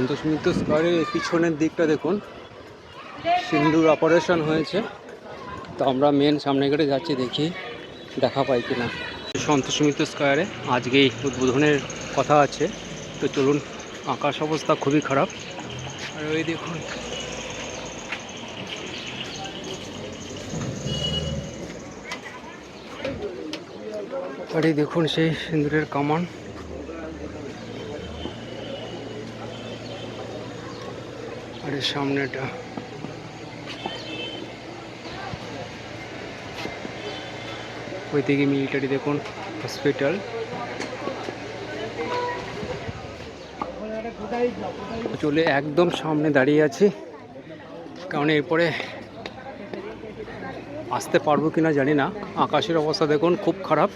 সন্তোষ মিত্র স্কোয়ারের পিছনের দিকটা দেখুন। সিন্দুর অপারেশন হয়েছে। তো আমরা মেন সামনে গেটে যাচ্ছি, দেখি দেখা পাই কিনা। সন্তোষ মিত্র স্কোয়ারে আজকেই উদ্বোধনের কথা আছে। তো চলুন, আকাশ অবস্থা খুবই খারাপ। আর ওই দেখুন। আর দেখুন সেই সিন্দুরের কামান। আর এর সামনেটা। ওইদিকে মিলিটারি দেখুন হসপিটাল চলে একদম সামনে দাঁড়িয়ে আছি। কারণ এরপরে আসতে পারব কিনা জানি না। আকাশের অবস্থা দেখুন, খুব খারাপ।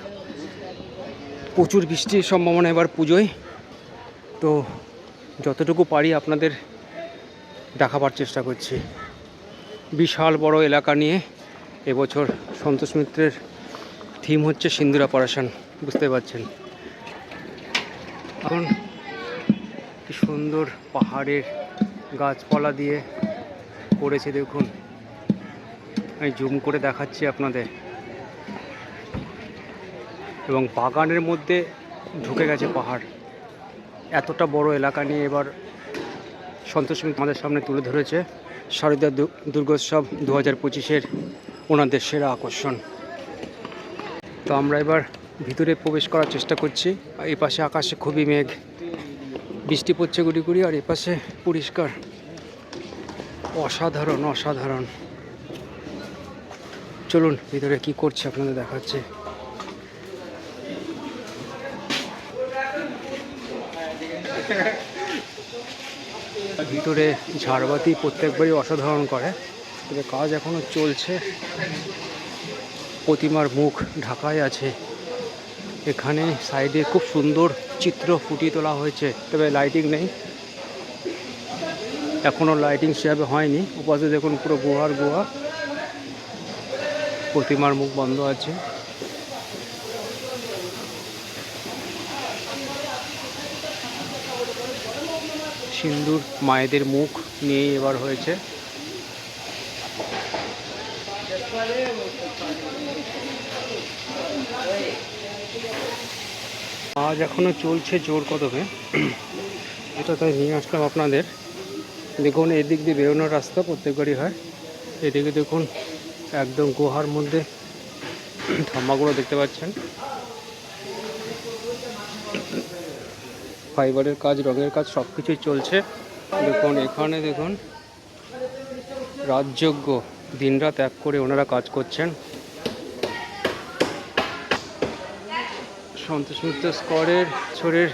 প্রচুর বৃষ্টির সম্ভাবনা এবার পুজোয়। তো যতটুকু পারি আপনাদের দেখাবার চেষ্টা করছি। বিশাল বড় এলাকা নিয়ে এবছর সন্তোষ মিত্রের থিম হচ্ছে সিন্দুর অপারেশন, বুঝতে পারছেন? এখন কি সুন্দর পাহাড়ের গাছপালা দিয়ে করেছে দেখুন। আমি জুম করে দেখাচ্ছি আপনাদের। এবং বাগানের মধ্যে ঢুকে গেছে পাহাড়। এতটা বড় এলাকা নিয়ে এবার সন্তোষ মিত্র আমাদের সামনে তুলে ধরেছে শারদীয় দুর্গোৎসব দু হাজার পঁচিশের ওনাদের সেরা আকর্ষণ। তো আমরা এবার ভিতরে প্রবেশ করার চেষ্টা করছি। এই পাশে আকাশে খুবই মেঘ, বৃষ্টি পড়ছে গুড়ি গুড়ি, আর এ পাশে পরিষ্কার, অসাধারণ অসাধারণ। চলুন ভিতরে কি করছে আপনাদের দেখাচ্ছে। ভিতরে ঝাড়বাতি প্রত্যেকবারই অসাধারণ করে। তবে কাজ এখনও চলছে। প্রতিমার মুখ ঢাকায় আছে। এখানে সাইডে খুব সুন্দর চিত্র ফুটিয়ে তোলা হয়েছে, তবে লাইটিং নেই। এখনও লাইটিং সেভাবে হয়নি। উপাসে দেখুন পুরো গুহার গুহা। প্রতিমার মুখ বন্ধ আছে। সিন্দুর মায়েদের মুখ নিয়ে এবার হয়েছে। আজ এখনও চলছে জোর কদমে। এটা তাই নিয়ে আসলাম আপনাদের। দেখুন, এদিক দিয়ে বেরোনোর রাস্তা প্রত্যেকবারই হয়। এদিকে দেখুন, একদম গুহার মধ্যে থাম্বাগুলো দেখতে পাচ্ছেন। ফাইবারের কাজ, রঙের কাজ সব কিছুই চলছে। দেখুন, এখানে দেখুন, রাজযোগ্য দিনরাত এক করে ওনারা কাজ করছেন। সন্তোষ মিত্র স্কোয়ারের ছড়ের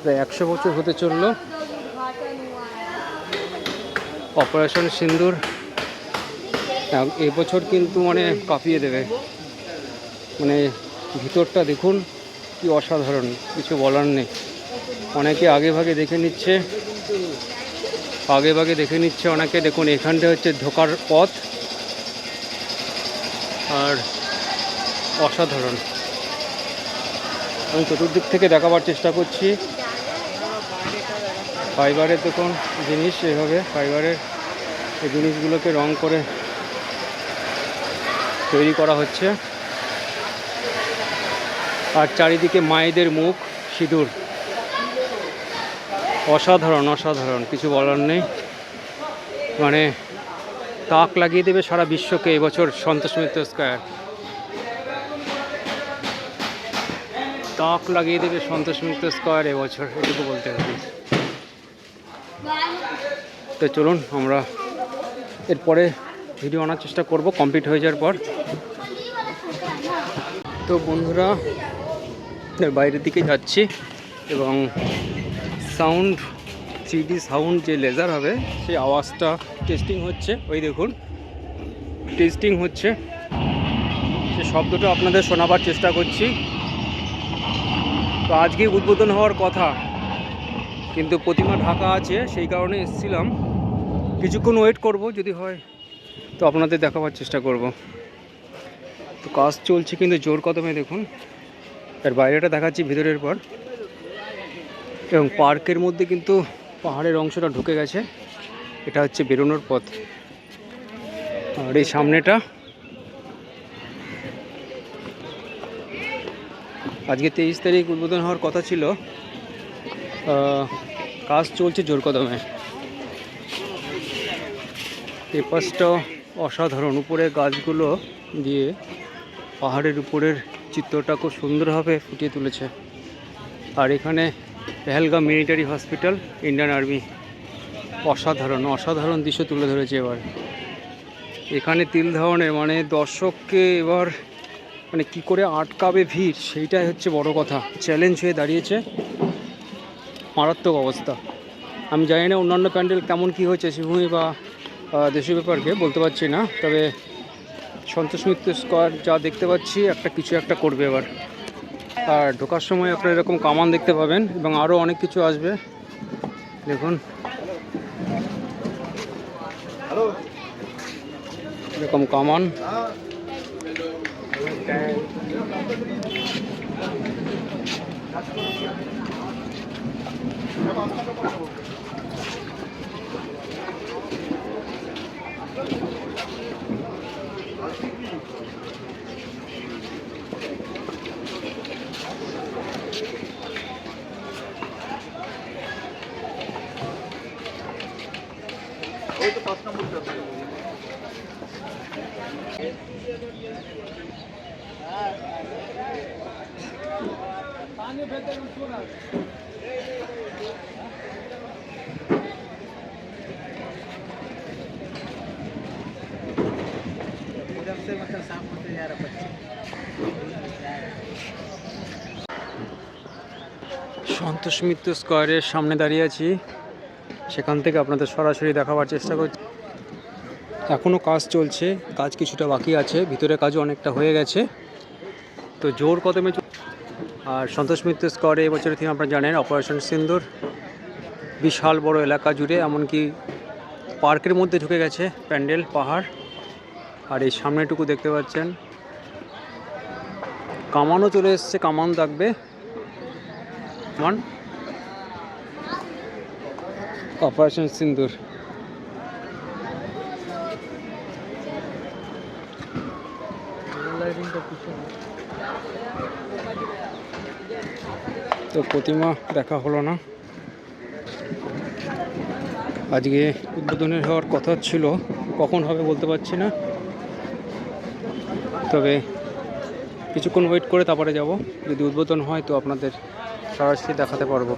প্রায় একশো বছর হতে চলল। অপারেশন সিন্দুর এবছর কিন্তু মানে কাঁপিয়ে দেবে। মানে ভিতরটা দেখুন, কি অসাধারণ, কিছু বলার নেই। অনেকে আগে ভাগে দেখে নিচ্ছে। আগে ভাগে দেখে নিচ্ছে অনেকে। দেখুন, এখানটা হচ্ছে ঢোকার পথ। আর অসাধারণ। আমি চতুর্দিক থেকে দেখাবার চেষ্টা করছি। ফাইবারের দেখুন জিনিস এভাবে, ফাইবারের এই জিনিসগুলোকে রং করে তৈরি করা হচ্ছে। আর চারিদিকে মায়েদের মুখ, সিঁদুর। অসাধারণ অসাধারণ, কিছু বলার নেই। মানে তাক লাগিয়ে দেবে সারা বিশ্বকে এবছর সন্তোষ মিত্র স্কোয়ার। তাক লাগিয়ে দেবে সন্তোষ মিত্র স্কোয়ার এবছর, এটুকু বলতে হবে। তো চলুন, আমরা এরপরে ভিডিও আনার চেষ্টা করব, কমপ্লিট হয়ে যাওয়ার পর। তো বন্ধুরা, বাইরের দিকে যাচ্ছি এবং সাউন্ড থ্রি সাউন্ড যে লেজার হবে, সেই আওয়াজটা টেস্টিং হচ্ছে। ওই দেখুন টেস্টিং হচ্ছে। সে শব্দটা আপনাদের শোনাবার চেষ্টা করছি। তো আজকেই উদ্বোধন হওয়ার কথা, কিন্তু প্রতিমা ঢাকা আছে, সেই কারণে এসেছিলাম। কিছুক্ষণ ওয়েট করব যদি হয়, তো আপনাদের দেখাবার চেষ্টা করব। তো কাজ চলছে, কিন্তু জোর কদমে দেখুন। এর বাইরেটা দেখাচ্ছি ভিতরের পর। এবং পার্কের মধ্যে কিন্তু পাহাড়ের অংশটা ঢুকে গেছে। এটা হচ্ছে বেরোনোর পথ। আর এই সামনেটা। আজকে তেইশ তারিখ উদ্বোধন হওয়ার কথা ছিল। কাজ চলছে জোর কদমে। এই অসাধারণ। উপরে গাছগুলো দিয়ে পাহাড়ের উপরের চিত্রটা খুব সুন্দরভাবে ফুটিয়ে তুলেছে। আর এখানে Pahalgam military hospital, Indian army. অসাধারণ অসাধারণ দৃশ্য তুলে ধরেছে এবার। এখানে তিল ধারণের মানে দর্শককে এবার মানে কি করে আটকাবে ভিড়, সেইটাই হচ্ছে বড় কথা। চ্যালেঞ্জ হয়ে দাঁড়িয়েছে। মারাত্মক অবস্থা। আমি জানি না অন্যান্য প্যান্ডেল কেমন কি হয়েছে, শিবভূমি বা দেশীয় ব্যাপারকে বলতে পারছি না। তবে সন্তোষ মিত্র স্কোয়ার যা দেখতে পাচ্ছি, একটা কিছু একটা করবে এবার। আর ঢোকার সময় আপনারা এরকম কামান দেখতে পাবেন এবং আরও অনেক কিছু আসবে। দেখুন। এরকম কামান। से मतलब साफ होते जा रहा बच्चे সন্তোষ মিত্র স্কোয়ারের সামনে দাঁড়িয়ে আছি সেখান থেকে আপনাদের সরাসরি দেখাবার চেষ্টা করছি এখনও কাজ চলছে, কাজ কিছুটা বাকি আছে, ভিতরে কাজও অনেকটা হয়ে গেছে। তো জোর কদমে আর সন্তোষ মিত্র স্কোয়ারে এবছরের থিম আপনারা জানেন অপারেশন সিন্দুর বিশাল বড় এলাকা জুড়ে, এমনকি পার্কের মধ্যে ঢুকে গেছে প্যান্ডেল, পাহাড়। আর এই সামনেটুকু দেখতে পাচ্ছেন। কামানও চলে এসছে, কামান থাকবে। অপারেশন সিন্দুর তো প্রতিমা দেখা হলো না। আজকে উদ্বোধনের হওয়ার কথা ছিল, কখন হবে বলতে পারছি না। তবে কিছুক্ষণ ওয়েট করে তারপরে যাব। যদি উদ্বোধন হয় তো আপনাদের সরাসরি দেখাতে পারব।